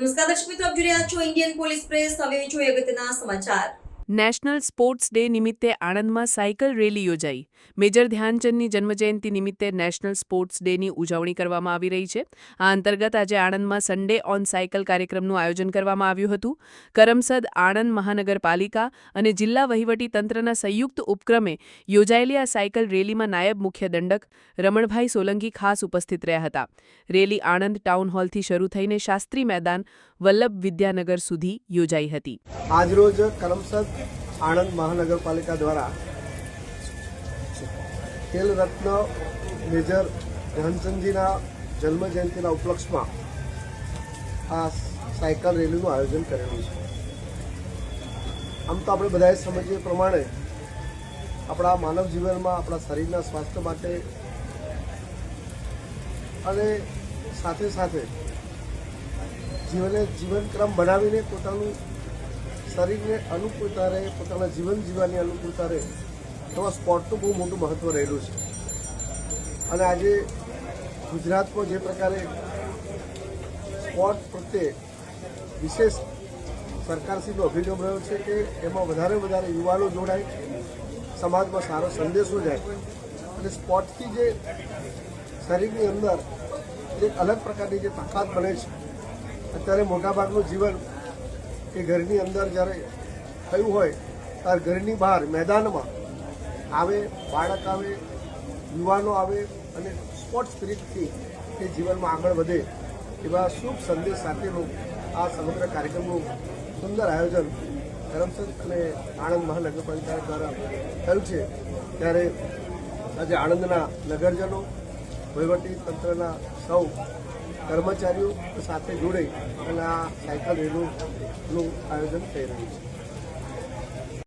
નમસ્કાર દર્શક મિત્રો આપ જોઈ રહ્યા છો ઇન્ડિયન પોલીસ પ્રેસ હવે જોઈએ અગત્યના સમાચાર. નેશનલ સ્પોર્ટ્સ ડે નિમિત્તે આણંદમાં સાયકલ રેલી યોજાઈ. મેજર ધ્યાનચંદની જન્મજયંતિ નિમિત્તે નેશનલ સ્પોર્ટ્સ ડેની ઉજવણી કરવામાં આવી રહી છે. આ અંતર્ગત આજે આણંદમાં સન્ડે ઓન સાયકલ કાર્યક્રમનું આયોજન કરવામાં આવ્યું હતું. કરમસદ, આણંદ મહાનગરપાલિકા અને જિલ્લા વહીવટી તંત્રના સંયુક્ત ઉપક્રમે યોજાયેલી આ સાયકલ રેલીમાં નાયબ મુખ્ય દંડક રમણભાઈ સોલંકી ખાસ ઉપસ્થિત રહ્યા હતા. રેલી આણંદ ટાઉન હોલથી શરૂ થઈને શાસ્ત્રી મેદાન વલ્લભ વિદ્યાનગર સુધી યોજાઈ હતી. આજરોજ કરમસદ આણંદ મહાનગરપાલિકા દ્વારા ખેલ રત્ન મેજર ધ્યાનચંદજીના જન્મ જયંતિના ઉપલક્ષમાં આ સાયકલ રેલીનું આયોજન કરેલું છે. આમ તો આપણે બધાએ સમજીએ પ્રમાણે આપણા માનવ જીવનમાં આપણા શરીરના સ્વાસ્થ્ય માટે અને સાથે સાથે જીવને જીવનક્રમ બનાવીને પોતાનું શરીરને અનુકૂળતા રહે, પોતાના જીવન જીવવાની અનુકૂળતા રહે, એમાં સ્પોર્ટનું બહુ મોટું મહત્ત્વ રહેલું છે. અને આજે ગુજરાતમાં જે પ્રકારે સ્પોર્ટ પ્રત્યે વિશેષ સરકારશ્રીનો અભિગમ રહ્યો છે કે એમાં વધારે વધારે યુવાનો જોડાય, સમાજમાં સારો સંદેશો જાય. અને સ્પોર્ટથી જે શરીરની અંદર એક અલગ પ્રકારની જે તાકાત બને છે, અત્યારે મોટાભાગનું જીવન એ ઘરની અંદર જ્યારે થયું હોય ત્યારે ઘરની બહાર મેદાનમાં આવે, બાળક આવે, યુવાનો આવે અને સ્પોર્ટ સ્પિરિટથી તે જીવનમાં આગળ વધે એવા શુભ સંદેશ સાથેનું આ સમગ્ર કાર્યક્રમનું સુંદર આયોજન ધરમસદ અને આણંદ મહાનગરપાલિકા દ્વારા થયું છે. ત્યારે આજે આણંદના નગરજનો, વહીવટી તંત્રના સૌ કર્મચારીઓ સાથે જોડે અને આ સાયકલ રેલીનું આયોજન થઈ રહ્યું છે.